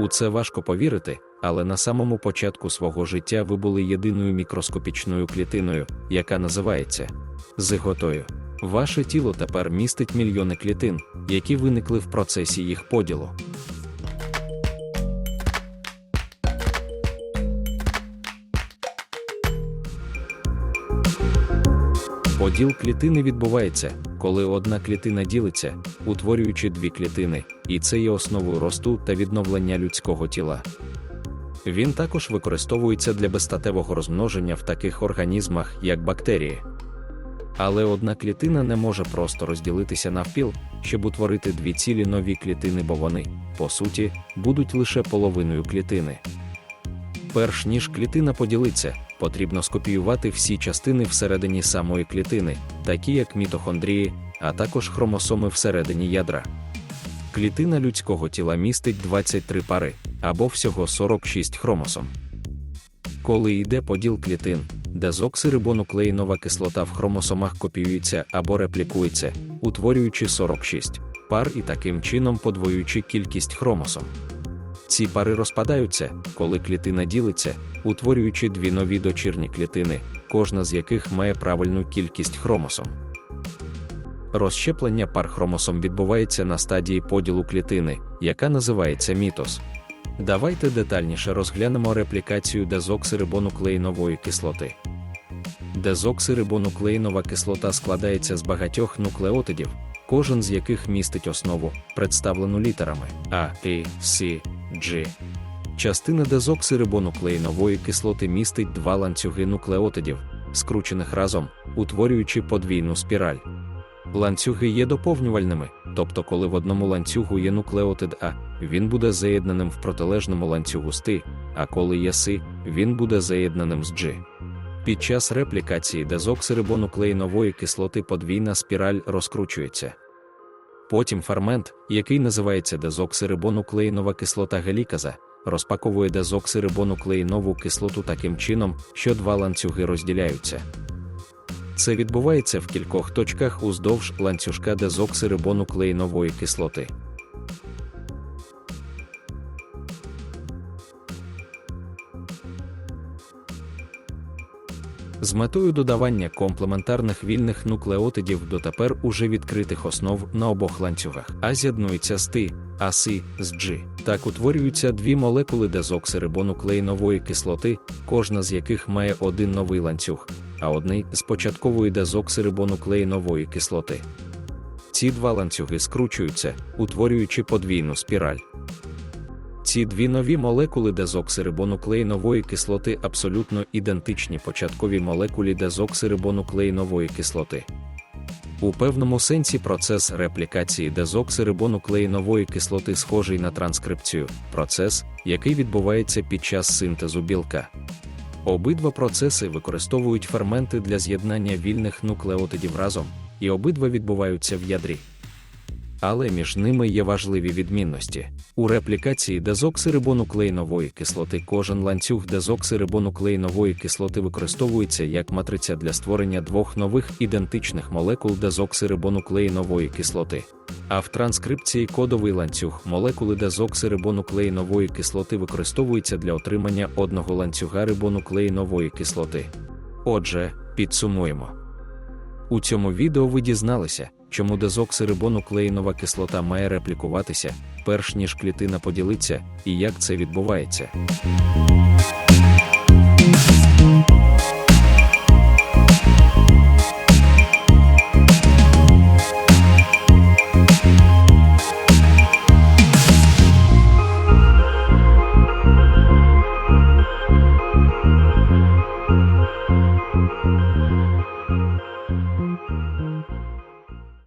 У це важко повірити, але на самому початку свого життя ви були єдиною мікроскопічною клітиною, яка називається зиготою. Ваше тіло тепер містить мільйони клітин, які виникли в процесі їх поділу. Поділ клітини відбувається, коли одна клітина ділиться, утворюючи дві клітини, і це є основою росту та відновлення людського тіла. Він також використовується для безстатевого розмноження в таких організмах, як бактерії. Але одна клітина не може просто розділитися навпіл, щоб утворити дві цілі нові клітини, бо вони, по суті, будуть лише половиною клітини. Перш ніж клітина поділиться, потрібно скопіювати всі частини всередині самої клітини, такі як мітохондрії, а також хромосоми всередині ядра. Клітина людського тіла містить 23 пари або всього 46 хромосом. Коли йде поділ клітин, дезоксирибонуклеїнова кислота в хромосомах копіюється або реплікується, утворюючи 46 пар і таким чином подвоюючи кількість хромосом. Ці пари розпадаються, коли клітина ділиться, утворюючи дві нові дочірні клітини, кожна з яких має правильну кількість хромосом. Розщеплення пар хромосом відбувається на стадії поділу клітини, яка називається мітоз. Давайте детальніше розглянемо реплікацію дезоксирибонуклеїнової кислоти. Дезоксирибонуклеїнова кислота складається з багатьох нуклеотидів, кожен з яких містить основу, представлену літерами А, І, С, G. Частина дезоксирибонуклеїнової кислоти містить два ланцюги нуклеотидів, скручених разом, утворюючи подвійну спіраль. Ланцюги є доповнювальними, тобто, коли в одному ланцюгу є нуклеотид А, він буде заєднаним в протилежному ланцюгу з Т, а коли є С, він буде заєднаним з G. Під час реплікації дезоксирибонуклеїнової кислоти подвійна спіраль розкручується. Потім фермент, який називається дезоксирибонуклеїнова кислота геліказа, розпаковує дезоксирибонуклеїнову кислоту таким чином, що два ланцюги розділяються. Це відбувається в кількох точках уздовж ланцюжка дезоксирибонуклеїнової кислоти. З метою додавання комплементарних вільних нуклеотидів до тепер уже відкритих основ на обох ланцюгах, а з'єднуються з Т, а С з G. Так утворюються дві молекули дезоксирибонуклеїнової кислоти, кожна з яких має один новий ланцюг, а одний з початкової дезоксирибонуклеїнової кислоти. Ці два ланцюги скручуються, утворюючи подвійну спіраль. Ці дві нові молекули дезоксирибонуклеїнової кислоти абсолютно ідентичні початковій молекулі дезоксирибонуклеїнової кислоти. У певному сенсі процес реплікації дезоксирибонуклеїнової кислоти схожий на транскрипцію, процес, який відбувається під час синтезу білка. Обидва процеси використовують ферменти для з'єднання вільних нуклеотидів разом, і обидва відбуваються в ядрі. Але між ними є важливі відмінності. У реплікації дезоксирибонуклеїнової кислоти кожен ланцюг дезоксирибонуклеїнової кислоти використовується як матриця для створення двох нових ідентичних молекул дезоксирибонуклеїнової кислоти. А в транскрипції кодовий ланцюг молекули дезоксирибонуклеїнової кислоти використовується для отримання одного ланцюга рибонуклеїнової кислоти. Отже, підсумуємо. У цьому відео ви дізналися, чому дезоксирибонуклеїнова кислота має реплікуватися, перш ніж клітина поділиться, і як це відбувається.